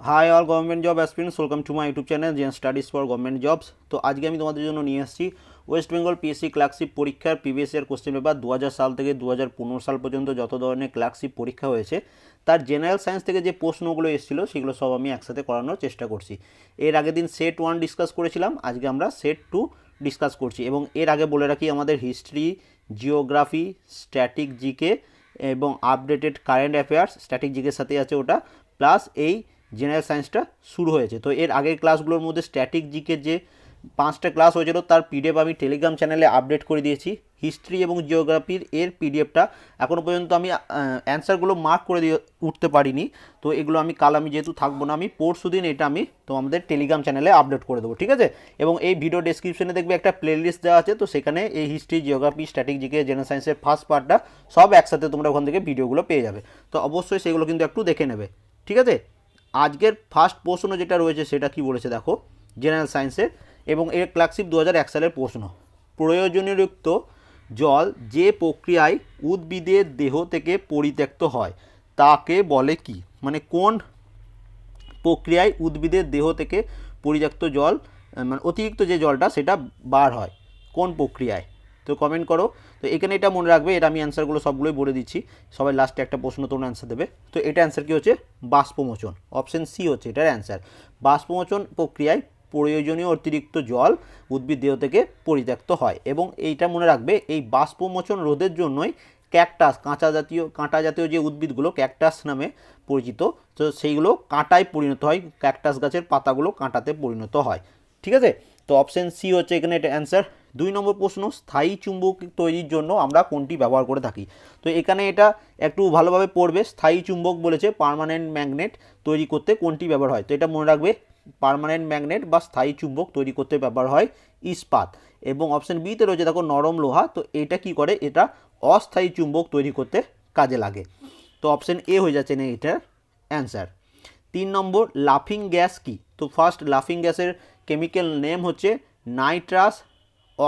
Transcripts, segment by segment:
Hi all government job aspirants welcome to my YouTube channel Zen studies for government jobs তো আজকে আমি তোমাদের জন্য নিয়ে এসেছি ওয়েস্ট বেঙ্গল পিএসসি ক্লার্কশিপ পরীক্ষার প্রিভিয়াস ইয়ার কোশ্চেন পেপার দু হাজার সাল থেকে দু হাজার পনেরো সাল পর্যন্ত যত ধরনের ক্লার্কশিপ পরীক্ষা হয়েছে, তার জেনারেল সায়েন্স থেকে যে প্রশ্নগুলো এসেছিল, সেগুলো সব আমি একসাথে করানোর চেষ্টা করছি। এর আগের দিন সেট ওয়ান ডিসকাস করেছিলাম, আজকে আমরা সেট টু ডিসকাস করছি এবং এর আগে বলে রাখি আমাদের হিস্ট্রি জিওগ্রাফি স্ট্যাটিক জিকে এবং আপডেটেড কারেন্ট অ্যাফেয়ার্স স্ট্যাটিক জিকের সাথে আছে ওটা প্লাস এই জেনারেল সায়েন্সটা শুরু হয়েছে। তো এর আগের ক্লাসগুলোর মধ্যে স্ট্যাটিক জিকের যে পাঁচটা ক্লাস হয়েছিল, তার পিডিএফ আমি টেলিগ্রাম চ্যানেলে আপডেট করে দিয়েছি। হিস্ট্রি এবং জিওগ্রাফির এর পিডিএফটা এখনও পর্যন্ত আমি অ্যান্সারগুলো মার্ক করে দিয়ে উঠতে পারিনি। তো এগুলো আমি, কাল আমি যেহেতু থাকব না, আমি পরশু দিন এটা আমি তো আমাদের টেলিগ্রাম চ্যানেলে আপডেট করে দেবো, ঠিক আছে? এবং এই ভিডিও ডেসক্রিপশনে দেখবে একটা প্লেলিস্ট দেওয়া আছে, তো সেখানে এই history geography static GK general সায়েন্সের ফার্স্ট পার্টটা সব একসাথে তোমরা ওখান থেকে ভিডিওগুলো পেয়ে যাবে। তো অবশ্যই সেগুলো কিন্তু একটু দেখে নেবে, ঠিক আছে? আজকের ফার্স্ট প্রশ্ন যেটা রয়েছে সেটা কি বলেছে দেখো জেনারেল সায়েন্সের এবং এর ক্লার্কশিপ দু এক সালের প্রশ্ন। প্রয়োজনীয়যুক্ত জল যে প্রক্রিয়ায় উদ্ভিদের দেহ থেকে পরিত্যক্ত হয়, তাকে বলে কি? মানে কোন প্রক্রিয়ায় উদ্ভিদের দেহ থেকে পরিত্যক্ত জল মানে অতিরিক্ত যে জলটা সেটা বার হয়, কোন প্রক্রিয়ায়? তো কমেন্ট করো। তো এখানে এটা মনে রাখবে, এটা আমি অ্যান্সারগুলো সবগুলোই বলে দিচ্ছি। সবাই লাস্টে একটা প্রশ্ন তোমরা অ্যান্সার দেবে। তো এটা অ্যান্সার কী হচ্ছে? বাষ্পমোচন। অপশন সি হচ্ছে এটার অ্যান্সার বাষ্পমোচন প্রক্রিয়ায় প্রয়োজনীয় অতিরিক্ত জল উদ্ভিদ দেহ থেকে পরিত্যক্ত হয় এবং এইটা মনে রাখবে, এই বাষ্পমোচন রোধের জন্যই ক্যাকটাস কাঁচা জাতীয়, কাঁটা জাতীয় যে উদ্ভিদগুলো ক্যাকটাস নামে পরিচিত, তো সেইগুলো কাঁটায় পরিণত হয় ক্যাকটাস গাছের পাতাগুলো কাঁটাতে পরিণত হয়। ঠিক আছে? তো অপশন সি হচ্ছে এখানে এটা অ্যান্সার দুই নম্বর প্রশ্ন, স্থায়ী চুম্বক তৈরির জন্য আমরা কোনটি ব্যবহার করে থাকি? তো এখানে এটা একটু ভালোভাবে পড়বে, স্থায়ী চুম্বক বলেছে পার্মানেন্ট ম্যাগনেট তৈরি করতে কোনটি ব্যবহার হয়? তো এটা মনে রাখবে পার্মানেন্ট ম্যাগনেট বা স্থায়ী চুম্বক তৈরি করতে ব্যবহার হয় ইস্পাত। এবং অপশন বিতে রয়েছে দেখো নরম লোহা, তো এটা কি করে? এটা অস্থায়ী চুম্বক তৈরি করতে কাজে লাগে। তো অপশন এ হয়ে যাচ্ছে না এটার অ্যান্সার তিন নম্বর লাফিং গ্যাস কি? তো ফার্স্ট লাফিং গ্যাসের কেমিক্যাল নেম হচ্ছে নাইট্রাস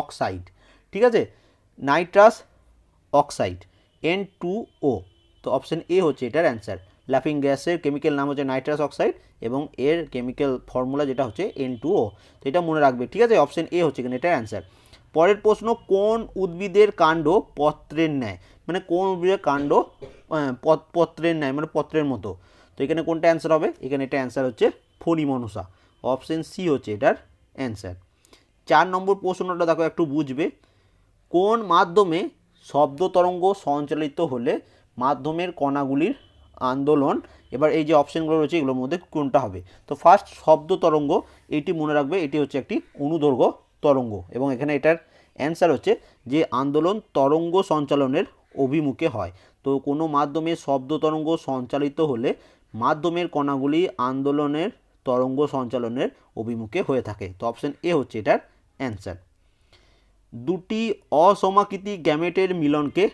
অক্সাইড, ঠিক আছে? Nitrous oxide N two O তো অপশন এ হচ্ছে এটার অ্যান্সার লাফিং গ্যাসের কেমিক্যাল নাম হচ্ছে নাইট্রাস অক্সাইড এবং এর কেমিক্যাল ফর্মুলা যেটা হচ্ছে এন টু ও তো এটা মনে রাখবে, ঠিক আছে? অপশন এ হচ্ছে এখানে এটার অ্যান্সার পরের প্রশ্ন, কোন উদ্ভিদের কাণ্ড পত্রের ন্যায়? মানে কোন উদ্ভিদের কাণ্ড পত্রের ন্যায় মানে পত্রের মতো? তো এখানে কোনটা অ্যান্সার হবে? এখানে এটা অ্যান্সার হচ্ছে ফণিমনসা। অপশন সি হচ্ছে এটার অ্যান্সার চার নম্বর প্রশ্নটা দেখো, একটু বুঝবে। কোন মাধ্যমে শব্দ তরঙ্গ সঞ্চালিত হলে মাধ্যমের কণাগুলির আন্দোলন, এবার এই যে অপশানগুলো রয়েছে, এগুলোর মধ্যে কোনটা হবে? তো ফার্স্ট শব্দ তরঙ্গ, এটি মনে রাখবে, এটি হচ্ছে একটি অনুদৈর্ঘ্য তরঙ্গ। এবং এখানে এটার অ্যান্সার হচ্ছে যে আন্দোলন তরঙ্গ সঞ্চালনের অভিমুখে হয়। তো কোনো মাধ্যমে শব্দ তরঙ্গ সঞ্চালিত হলে মাধ্যমের কণাগুলি আন্দোলনের তরঙ্গ সঞ্চালনের অভিমুখে হয়ে থাকে। তো অপশন এ হচ্ছে এটার অ্যান্সার দুটি অসমাকৃতি গ্যামেটের মিলনকে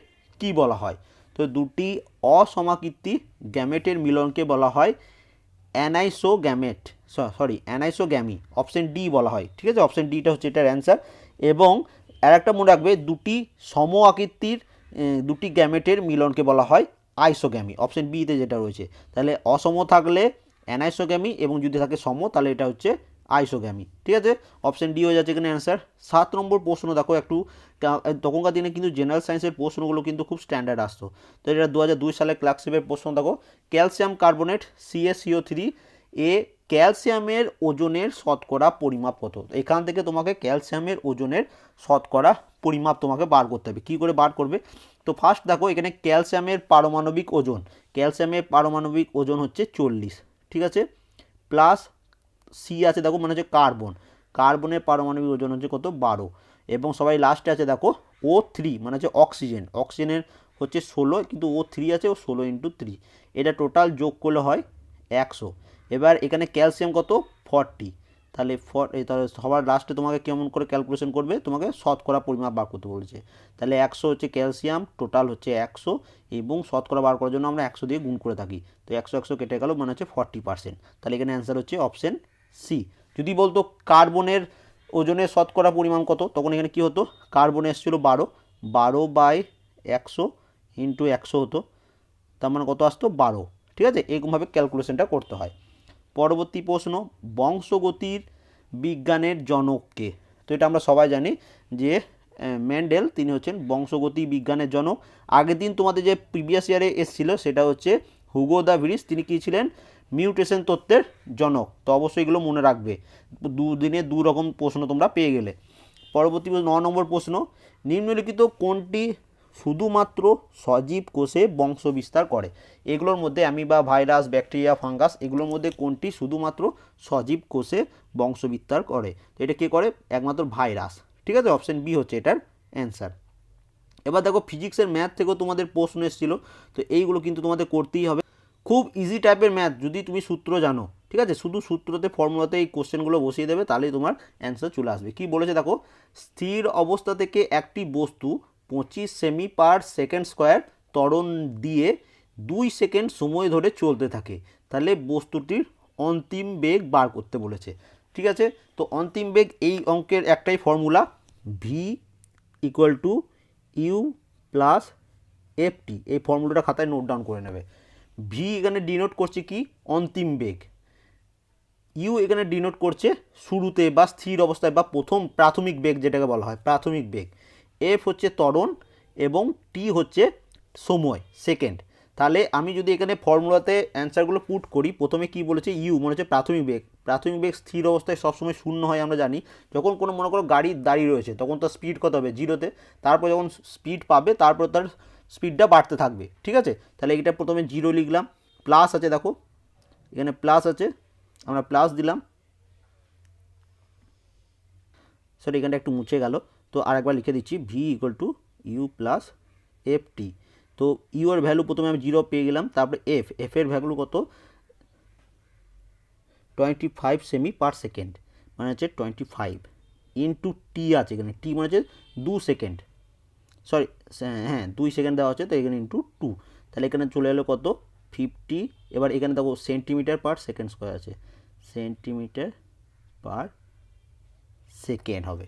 কি বলা হয়? তো দুটি অসমাকৃতি গ্যামেটের মিলনকে বলা হয় anisogamete sorry anisogamy option D বলা হয়, ঠিক আছে? অপশন ডিটা হচ্ছে এটার অ্যান্সার এবং আর একটা মনে রাখবে, দুটি সম আকৃতির দুটি গ্যামেটের মিলনকে বলা হয় আইসোগ্যামি। অপশন বিতে যেটা রয়েছে। তাহলে অসম থাকলে অ্যানাইসোগ্যামি এবং যদি থাকে সম, তাহলে এটা হচ্ছে আইসোগ্যামি। ঠিক আছে? অপশন ডি হয়ে যাচ্ছে এখানে অ্যান্সার সাত নম্বর প্রশ্ন, দেখো একটু তখনকার দিনে কিন্তু জেনারেল সায়েন্সের প্রশ্নগুলো কিন্তু খুব স্ট্যান্ডার্ড আসতো। তো এটা দু হাজার দুই সালে ক্লার্কশিপের প্রশ্ন, দেখো ক্যালসিয়াম কার্বনেট সিএসিও থ্রি এ ক্যালসিয়ামের ওজনের শতকরা পরিমাপ কত? এখান থেকে তোমাকে ক্যালসিয়ামের ওজনের শতকরা পরিমাপ তোমাকে বার করতে হবে। কী করে বার করবে? তো ফার্স্ট দেখো, এখানে ক্যালসিয়ামের পারমাণবিক ওজন। ক্যালসিয়ামের পারমাণবিক ওজন হচ্ছে চল্লিশ। ঠিক আছে? প্লাস সি আছে দেখো মানে হচ্ছে কার্বন কার্বনের পারমাণবিক ওজন হচ্ছে কত? বারো। এবং সবাই লাস্টে আছে দেখো ও থ্রি মানে হচ্ছে অক্সিজেন অক্সিজেনের হচ্ছে ষোলো, কিন্তু ও থ্রি আছে, ও ষোলো ইন্টু থ্রি এটা টোটাল যোগ করলে হয় একশো। এবার এখানে ক্যালসিয়াম কত? ফর্টি তাহলে ফর তাহলে সবার লাস্টে তোমাকে কেমন করে ক্যালকুলেশন করবে? তোমাকে শতকরা পরিমাপ বার করতে বলেছে। তাহলে একশো হচ্ছে ক্যালসিয়াম টোটাল হচ্ছে একশো এবং শতকরা বার করার জন্য আমরা একশো দিয়ে গুণ করে থাকি। তো একশো একশো কেটে গেল মানে হচ্ছে ফর্টি পার্সেন্ট তাহলে এখানে অ্যান্সার হচ্ছে অপশন সি যদি বলতো কার্বনের ওজনের শতকরা পরিমাণ কত, তখন এখানে কি হতো? কার্বন এসেছিল বারো। বারো বাই একশো ইন্টু একশো হতো। তার মানে কত আসতো? বারো। ঠিক আছে? এরকমভাবে ক্যালকুলেশনটা করতে হয়। পরবর্তী প্রশ্ন, বংশগতির বিজ্ঞানের জনককে। তো এটা আমরা সবাই জানি যে ম্যান্ডেল তিনি হচ্ছেন বংশগতি বিজ্ঞানের জনক। আগের দিন তোমাদের যে প্রিভিয়াস ইয়ারে এসেছিল, সেটা হচ্ছে হুগো দ্য ভিরিস তিনি কী ছিলেন? মিউটেশন তত্ত্বের জনক। তো অবশ্যই এগুলো মনে রাখবে। দুদিনে দু রকম প্রশ্ন তোমরা পেয়ে গেলে। পরবর্তী ন নম্বর প্রশ্ন, নিম্নলিখিত কোনটি শুধুমাত্র সজীব কোষে বংশ বিস্তার করে। এগুলোর মধ্যে আমি অ্যামিবা, ভাইরাস, ব্যাকটেরিয়া, ফাঙ্গাস, এগুলোর মধ্যে কোনটি শুধুমাত্র সজীব কোষে বংশ বিস্তার করে? তো এটা কে করে? একমাত্র ভাইরাস। ঠিক আছে? অপশন বি হচ্ছে এটার অ্যান্সার। এবার দেখো, ফিজিক্সের ম্যাথ থেকেও তোমাদের প্রশ্ন এসেছিল, তো এইগুলো কিন্তু তোমাদের করতেই হবে। খুব ইজি টাইপের ম্যাথ, যদি তুমি সূত্র জানো, ঠিক আছে? শুধু সূত্রতে ফর্মুলাতে এই কোশ্চেনগুলো বসিয়ে দেবে, তাহলেই তোমার অ্যান্সার চলে আসবে। কি বলেছে দেখো? স্থির অবস্থা থেকে একটি বস্তু পঁচিশ সেমি পার সেকেন্ড স্কোয়ার ত্বরণ দিয়ে দুই সেকেন্ড সময় ধরে চলতে থাকে। তাহলে বস্তুটির অন্তিম বেগ বার করতে বলেছে। ঠিক আছে? তো অন্তিম বেগ এই অঙ্কের একটাই formula V equal to U plus FT এই ফর্মুলাটা খাতায় নোট ডাউন করে নেবে। ভি এখানে ডিনোট করছে কি? অন্তিম বেগ। ইউ এখানে ডিনোট করছে শুরুতে বা স্থির অবস্থায় বা প্রথম প্রাথমিক বেগ যেটাকে বলা হয়, প্রাথমিক বেগ। এফ হচ্ছে ত্বরণ এবং টি হচ্ছে সময় সেকেন্ড তাহলে আমি যদি এখানে ফর্মুলাতে অ্যান্সারগুলো পুট করি, প্রথমে কি বলেছে ইউ মনে হচ্ছে প্রাথমিক বেগ। প্রাথমিক বেগ স্থির অবস্থায় সবসময় শূন্য হয় আমরা জানি। যখন কোনো, মনে করো গাড়ি দাঁড়িয়ে রয়েছে, তখন তার স্পিড কত হবে? জিরোতে তারপর যখন স্পিড পাবে, তারপর তার স্পিডটা বাড়তে থাকবে, ঠিক আছে? তাহলে এটা প্রথমে জিরো লিখলাম। প্লাস আছে, দেখো। এখানে প্লাস আছে। আমরা প্লাস দিলাম। সরি এখানটা একটু মুছে গেল। তো আরেকবার লিখে দিচ্ছি V equal to U plus F T তো ইউ এর ভ্যালু প্রথমে আমি জিরো পেয়ে গেলাম, তারপরে এফ এফ এর ভ্যালু কত? Twenty five semi per second মানে হচ্ছে টোয়েন্টি ফাইভ ইন্টু টি আছে এখানে টি মানে হচ্ছে দু সেকেন্ড সরি হ্যাঁ দুই সেকেন্ড দেওয়া হচ্ছে, তো এখানে ইন্টু টু তাহলে এখানে চলে এলো কত? ফিফটি এবার এখানে দেখো সেন্টিমিটার পার সেকেন্ড স্কোয়ার আছে। সেন্টিমিটার পার সেকেন্ড হবে।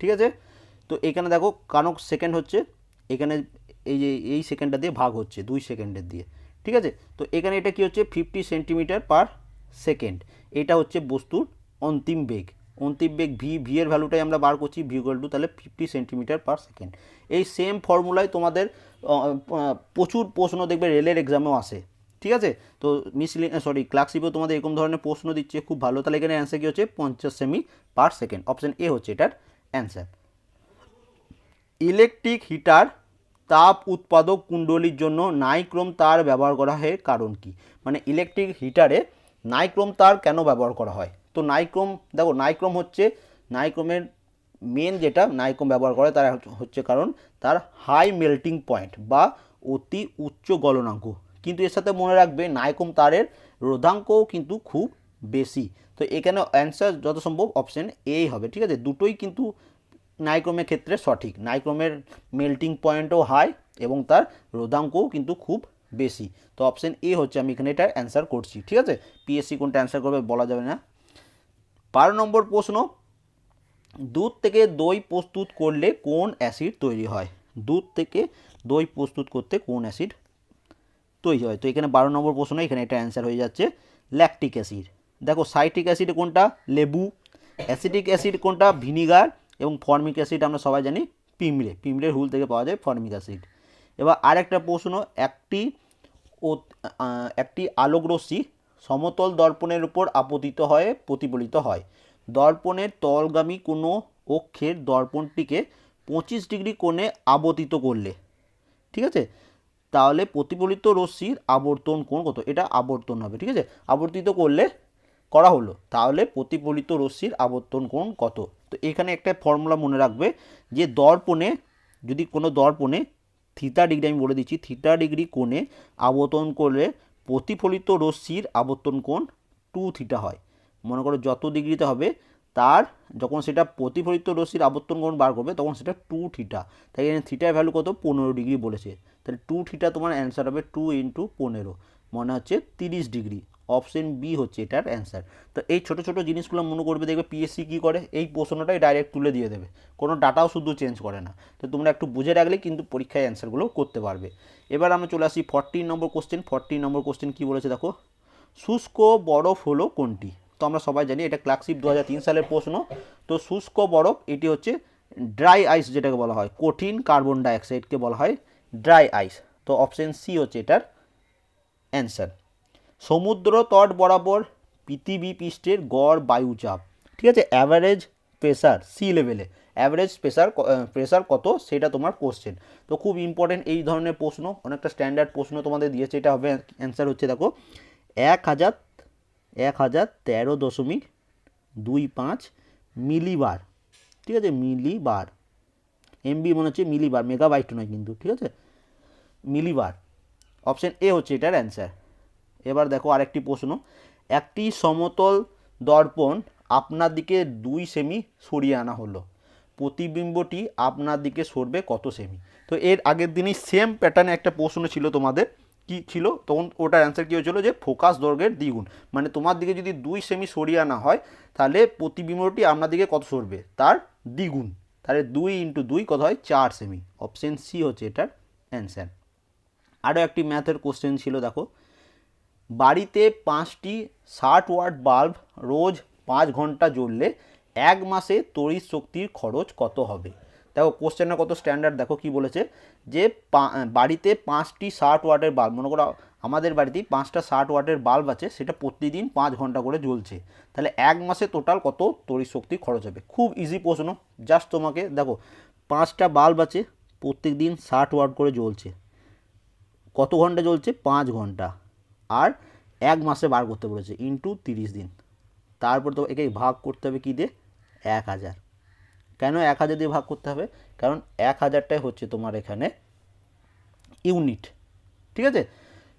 ঠিক আছে? তো এখানে দেখো কারণ সেকেন্ড হচ্ছে, এখানে এই যে, এই সেকেন্ডটা দিয়ে ভাগ হচ্ছে, দুই সেকেন্ডের দিয়ে, ঠিক আছে? তো এখানে এটা কি হচ্ছে? ফিফটি সেন্টিমিটার পার সেকেন্ড এটা হচ্ছে বস্তুর অন্তিম বেগ অন্তিম বেগ ভি ভি এর ভ্যালুটাই আমরা বার করছি ভি ইকুয়াল টু তাহলে ফিফটি সেন্টিমিটার পার সেকেন্ড এই সেম ফর্মুলায় তোমাদের প্রচুর প্রশ্ন দেখবে রেলের এক্সামেও আসে, ঠিক আছে? তো মিসলি সরি ক্লার্কশিপেও তোমাদের এরকম ধরনের প্রশ্ন দিচ্ছে, খুব ভালো, তাহলে এখানে অ্যান্সার কী হচ্ছে? পঞ্চাশ semi per second option A হচ্ছে এটার অ্যান্সার ইলেকট্রিক হিটার তাপ উৎপাদক কুণ্ডলীর জন্য নাইক্রোম তার ব্যবহার করা হয় কারণ কি? মানে ইলেকট্রিক হিটারে নাইক্রোম তার কেন ব্যবহার করা হয়? তো নাইক্রোম, দেখো নাইক্রোম হচ্ছে, নাইক্রোমের মেন যেটা নাইক্রোম ব্যবহার করে তার হচ্ছে কারণ তার হাই মেল্টিং পয়েন্ট বা অতি উচ্চ গলনাঙ্ক। কিন্তু এর সাথে মনে রাখবে নাইক্রোম তারের রোধাঙ্কও কিন্তু খুব বেশি। তো এখানে অ্যান্সার যত সম্ভব অপশন এই হবে, ঠিক আছে? দুটোই কিন্তু নাইক্রোমের ক্ষেত্রে সঠিক। নাইক্রোমের মেল্টিং পয়েন্টও হাই এবং তার রোধাঙ্কও কিন্তু খুব বেশি। তো অপশন এ হচ্ছে, আমি এখানে এটা অ্যান্সার করছি, ঠিক আছে? পিএসসি কোনটা অ্যান্সার করবে বলা যাবে না। বারো নম্বর প্রশ্ন, দুধ থেকে দই প্রস্তুত করলে কোন অ্যাসিড তৈরি হয়? দুধ থেকে দই প্রস্তুত করতে কোন অ্যাসিড তৈরি হয়? তো এখানে বারো নম্বর প্রশ্ন, এখানে এটা অ্যান্সার হয়ে যাচ্ছে ল্যাকটিক অ্যাসিড দেখো সাইট্রিক অ্যাসিড কোনটা? লেবু। অ্যাসিডিক অ্যাসিড কোনটা? ভিনিগার এবং ফর্মিক অ্যাসিড আমরা সবাই জানি পিমড়ে পিমড়ের হুল থেকে পাওয়া যায় ফর্মিক অ্যাসিড। এবার আরেকটা প্রশ্ন, একটি ও একটি আলোকরশ্মি সমতল দর্পণের উপর আপতিত হয়ে, প্রতিফলিত হয়। দর্পণের তলগামী কোনো অক্ষের দর্পণটিকে পঁচিশ ডিগ্রি কোণে আবর্তিত করলে, ঠিক আছে? তাহলে প্রতিফলিত রশ্মির আবর্তন কোণ কত? এটা আবর্তন হবে, ঠিক আছে? আবর্তিত করলে করা হলো, তাহলে প্রতিফলিত রশ্মির আবর্তন কোণ কত? তো এখানে একটা ফর্মুলা মনে রাখবে যে দর্পণে, যদি কোনো দর্পণে থিটা ডিগ্রি আমি বলে দিচ্ছি থিটা ডিগ্রি কোণে আবর্তন করলে প্রতিফলিত রশ্মির আবর্তন কোণ টু থিটা হয়। মনে করো যত ডিগ্রিতে হবে, তার যখন সেটা প্রতিফলিত রশ্মির আবর্তন কোণ বার করবে, তখন সেটা টু থিটা তাই এখানে থিটার ভ্যালু কত? পনেরো ডিগ্রি বলেছে। তাহলে টু থিটা তোমার অ্যান্সার হবে টু ইন্টু পনেরো। মনে হচ্ছে তিরিশ ডিগ্রি অপশন বি হচ্ছে এটার অ্যান্সার তো এই ছোটো ছোটো জিনিসগুলো মনে করবে, দেখবে পিএসসি কী করে? এই প্রশ্নটাই ডাইরেক্ট তুলে দিয়ে দেবে। কোনো ডাটাও শুধু চেঞ্জ করে না। তো তোমরা একটু বুঝে রাখলে কিন্তু পরীক্ষায় অ্যান্সারগুলো করতে পারবে। এবার আমরা চলে আসি fourteen number question fourteen number question কী বলেছে দেখো? শুষ্ক বরফ হলো কোনটি? তো আমরা সবাই জানি এটা ক্লাসিপ দু সালের প্রশ্ন। তো শুষ্ক বরফ, এটি হচ্ছে ড্রাই আইস যেটাকে বলা হয়, কঠিন কার্বন ডাইঅক্সাইডকে বলা হয় ড্রাই আইস তো অপশন সি হচ্ছে এটার অ্যান্সার সমুদ্র তট বরাবর পৃথিবী পৃষ্ঠের গড় বায়ুচাপ ঠিক আছে? অ্যাভারেজ প্রেসার সি লেভেলে অ্যাভারেজ প্রেসার প্রেসার কত? সেটা তোমার কোশ্চেন তো খুব ইম্পর্টেন্ট এই ধরনের প্রশ্ন, অনেকটা স্ট্যান্ডার্ড প্রশ্ন তোমাদের দিয়েছে, এটা হবে অ্যান্সার হচ্ছে দেখো, এক হাজার এক হাজার তেরো দশমিক দুই পাঁচ মিলিবার ঠিক আছে? মিলিবার এমবি মনে হচ্ছে মিলিবার মেগাবাইট নয় কিন্তু, ঠিক আছে? মিলিবার অপশন এ হচ্ছে এটার অ্যান্সার এবার দেখো আরেকটি প্রশ্ন। একটি সমতল দর্পণ আপনার দিকে দুই সেমি সরিয়ে আনা হলো। প্রতিবিম্বটি আপনার দিকে সরবে কত সেমি? তো এর আগের দিনই সেম প্যাটার্নে একটা প্রশ্ন ছিল তোমাদের। কি ছিল? তখন ওটার অ্যান্সার কী হয়েছিল যে ফোকাস দৈর্ঘ্যের দ্বিগুণ। মানে তোমার দিকে যদি দুই সেমি সরিয়ে আনা হয়, তাহলে প্রতিবিম্বটি আপনার দিকে কত সরবে? তার দ্বিগুণ। তাহলে দুই ইন্টু দুই কত হয়? চার সেমি। অপশন সি হচ্ছে এটার অ্যান্সার আরও একটি ম্যাথের কোশ্চেন ছিল, দেখো। বাড়িতে পাঁচটি ষাট ওয়াট বাল্ব রোজ পাঁচ ঘণ্টা জ্বললে এক মাসে তড়িৎ শক্তির খরচ কত হবে? দেখো কোশ্চেনটা কত স্ট্যান্ডার্ড দেখো কি বলেছে যে বাড়িতে পাঁচটি ষাট ওয়াটের বাল্ব, মনে করো আমাদের বাড়িতেই পাঁচটা ষাট ওয়াটের বাল্ব আছে, সেটা প্রতিদিন পাঁচ ঘণ্টা করে জ্বলছে। তাহলে এক মাসে টোটাল কত তড়িৎ শক্তি খরচ হবে? খুব ইজি প্রশ্ন জাস্ট তোমাকে দেখো, পাঁচটা বাল্ব আছে প্রত্যেক দিন ষাট ওয়াট করে জ্বলছে। কত ঘণ্টা জ্বলছে? পাঁচ ঘণ্টা। আর এক মাসে বার করতে বলেছে ইন্টু তিরিশ দিন। তারপর তো একে ভাগ করতে হবে কী দিয়ে? এক হাজার। কেন এক হাজার দিয়ে ভাগ করতে হবে? কারণ এক হাজারটাই হচ্ছে তোমার এখানে ইউনিট ঠিক আছে?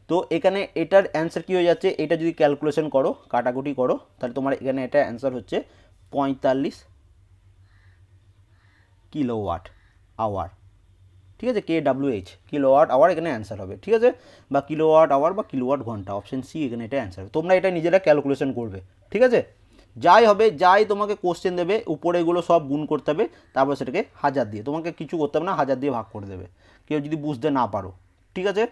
তো এখানে এটার অ্যান্সার কী হয়ে যাচ্ছে? এটা যদি ক্যালকুলেশন করো, কাটাকুটি করো, তাহলে তোমার এখানে এটা অ্যান্সার হচ্ছে পঁয়তাল্লিশ কিলোওয়াট আওয়ার ঠিক আছে? K W H kilowatt hour এখানে অ্যান্সার হবে, ঠিক আছে? বা কিলোওয়াট আওয়ার বা কিলোওয়াট ঘণ্টা অপশন সি এখানে এটা অ্যান্সার হবে। তোমরা এটা নিজেরা ক্যালকুলেশন করবে, ঠিক আছে? যাই হবে, যাই তোমাকে কোশ্চেন দেবে, উপরে এগুলো সব গুণ করতে হবে, তারপর সেটাকে হাজার দিয়ে। তোমাকে কিছু করতে হবে না, হাজার দিয়ে ভাগ করে দেবে। কেউ যদি বুঝতে না পারো, ঠিক আছে?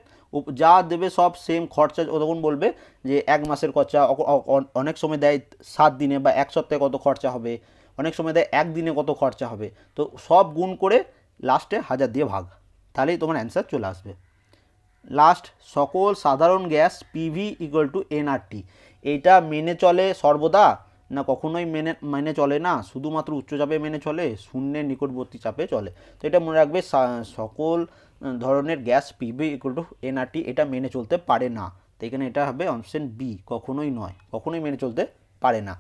যা দেবে সব সেম খরচা তখন বলবে যে এক মাসের খরচা অনেক সময় দেয় সাত দিনে বা এক সপ্তাহে কত খরচা হবে, অনেক সময় দেয় একদিনে কত খরচা হবে। তো সব গুণ করে লাস্টে হাজার দিয়ে ভাগ। তাহলেই তোমার অ্যান্সার চলে আসবে। লাস্ট সকল সাধারণ gas PV equal to NRT এইটা মেনে চলে সর্বদা না কখনোই মেনে মেনে চলে না? শুধুমাত্র উচ্চচাপে মেনে চলে, শূন্যের নিকটবর্তী চাপে চলে। তো এটা মনে রাখবে সকল ধরনের gas PV equal to NRT এটা মেনে চলতে পারে না। তো এখানে এটা হবে অপশন বি কখনোই নয়। কখনোই মেনে চলতে পারে না।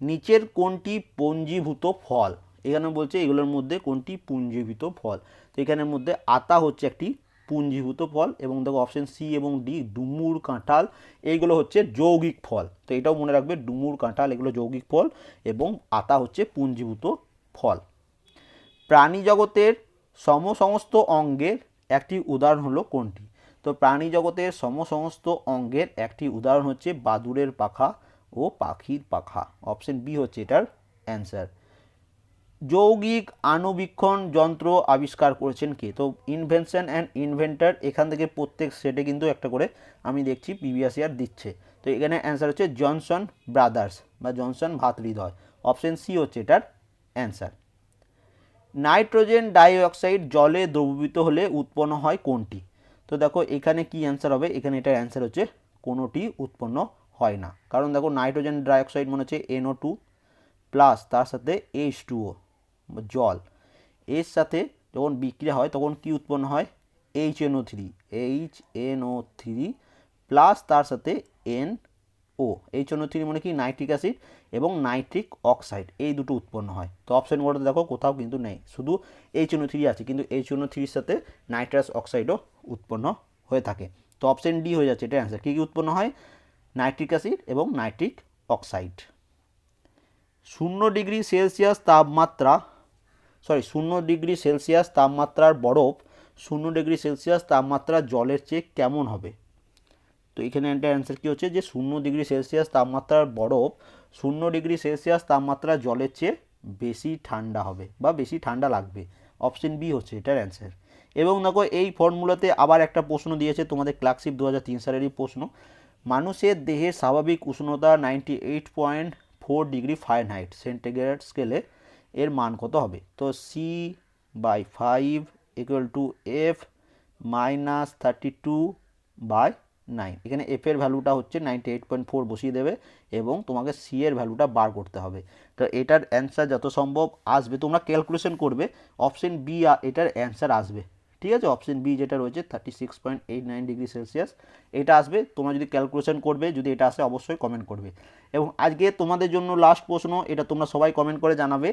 নিচের কোনটি পঞ্জীভূত ফল? এখানে বলছে এগুলোর মধ্যে কোনটি পুঞ্জীভূত ফল? তো এখানের মধ্যে আতা হচ্ছে একটি পুঞ্জীভূত ফল এবং দেখো অপশন সি এবং ডি ডুমুর কাঁঠাল, এইগুলো হচ্ছে যৌগিক ফল। তো এটাও মনে রাখবে ডুমুর কাঁঠাল, এগুলো যৌগিক ফল এবং আতা হচ্ছে পুঞ্জীভূত ফল। প্রাণী জগতের সমসমস্ত অঙ্গের একটি উদাহরণ হলো কোনটি? তো প্রাণী জগতের সমসমস্ত অঙ্গের একটি উদাহরণ হচ্ছে বাদুড়ের পাখা ও পাখির পাখা। অপশন বি হচ্ছে এটার অ্যান্সার যৌগিক আণুবীক্ষণ যন্ত্র আবিষ্কার করেছেন কে? তো ইনভেনশন অ্যান্ড ইনভেন্টার এখান থেকে প্রত্যেক সেটে কিন্তু একটা করে আমি দেখছি প্রিভিয়াস ইয়ার দিচ্ছে। তো এখানে অ্যান্সার হচ্ছে জনসন ব্রাদার্স বা জনসন ভাতৃদ্বয়। অপশন সি হচ্ছে এটার অ্যান্সার নাইট্রোজেন ডাইঅক্সাইড জলে দ্রবীভূত হলে উৎপন্ন হয় কোনটি? তো দেখো এখানে কি অ্যান্সার হবে? এখানে এটার অ্যান্সার হচ্ছে কোনোটি উৎপন্ন হয় না। কারণ দেখো নাইট্রোজেন ডাইঅক্সাইড মনে হচ্ছে এনও টু প্লাস তার সাথে এইচ টুও জল। এর সাথে যখন বিক্রিয়া হয়, তখন কি উৎপন্ন হয়? H NO three H NO three plus তার সাথে N O H NO three মানে কি? নাইট্রিক অ্যাসিড এবং নাইট্রিক অক্সাইড এই দুটো উৎপন্ন হয়। তো অপশানগুলোতে দেখো, কোথাও কিন্তু নেই। শুধু এইচ এনও থ্রি আছে, কিন্তু এইচ এনও থ্রির সাথে নাইট্রাস অক্সাইডও উৎপন্ন হয়ে থাকে। তো অপশান ডি হয়ে যাচ্ছে এটা অ্যান্সার কী কী উৎপন্ন হয়? নাইট্রিক অ্যাসিড এবং নাইট্রিক অক্সাইড শূন্য ডিগ্রি সেলসিয়াস তাপমাত্রা সরি শূন্য ডিগ্রি সেলসিয়াস তাপমাত্রার বরফ, শূন্য ডিগ্রি সেলসিয়াস তাপমাত্রা জলের চেয়ে কেমন হবে? তো এখানে একটা অ্যান্সার কী হচ্ছে যে শূন্য ডিগ্রি সেলসিয়াস তাপমাত্রার বরফ, শূন্য ডিগ্রি সেলসিয়াস তাপমাত্রা জলের চেয়ে বেশি ঠান্ডা হবে বা বেশি ঠান্ডা লাগবে। অপশন বি হচ্ছে এটার অ্যান্সার এবং দেখো, এই ফর্মুলাতে আবার একটা প্রশ্ন দিয়েছে তোমাদের ক্লার্কশিপ দু হাজার তিন সালেরই প্রশ্ন। মানুষের দেহের স্বাভাবিক উষ্ণতা ninety eight point four degree Fahrenheit centigrade স্কেলে এর মান কত হবে? তো C by five equal to F minus thirty two by nine এখানে এফ এর ভ্যালুটা হচ্ছে নাইনটি এইট পয়েন্ট ফোর বসিয়ে দেবে এবং তোমাকে সি এর ভ্যালুটা বার করতে হবে। তো এটার অ্যান্সার যত সম্ভব আসবে। তোমরা ক্যালকুলেশন করবে। অপশন বি এটার অ্যান্সার আসবে। ঠিক আছে? অপশন বি যেটা রয়েছে thirty six point eight nine degree Celsius এটা আসবে। তোমরা যদি ক্যালকুলেশন করবে, যদি এটা আসে, অবশ্যই কমেন্ট করবে। এবং আজকে তোমাদের জন্য লাস্ট প্রশ্ন, এটা তোমরা সবাই কমেন্ট করে জানাবে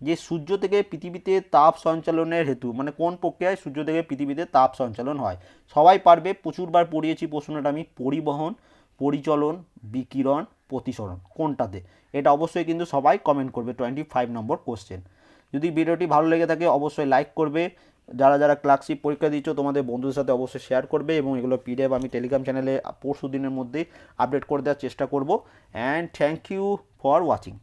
যে, সূর্য থেকে পৃথিবীতে তাপ সঞ্চালনের হেতু মানে কোন প্রক্রিয়ায় সূর্য থেকে পৃথিবীতে তাপ সঞ্চালন হয়? সবাই পারবে, প্রচুরবার পড়িয়েছি প্রশ্নটা আমি, পরিবহন, পরিচলন, বিকিরণ, প্রতিসরণ, কোনটাতে? এটা অবশ্যই কিন্তু সবাই কমেন্ট করবে টোয়েন্টি ফাইভ নম্বর কোশ্চেন যদি ভিডিওটি ভালো লেগে থাকে, অবশ্যই লাইক করবে যারা যারা ক্লার্কশিপ পরীক্ষা দিচ্ছ তোমাদের বন্ধুদের সাথে অবশ্যই শেয়ার করবে এবং এগুলো পিডিএফ আমি টেলিগ্রাম চ্যানেলে পরশু দিনের মধ্যেই আপডেট করে দেওয়ার চেষ্টা করব। And thank you for watching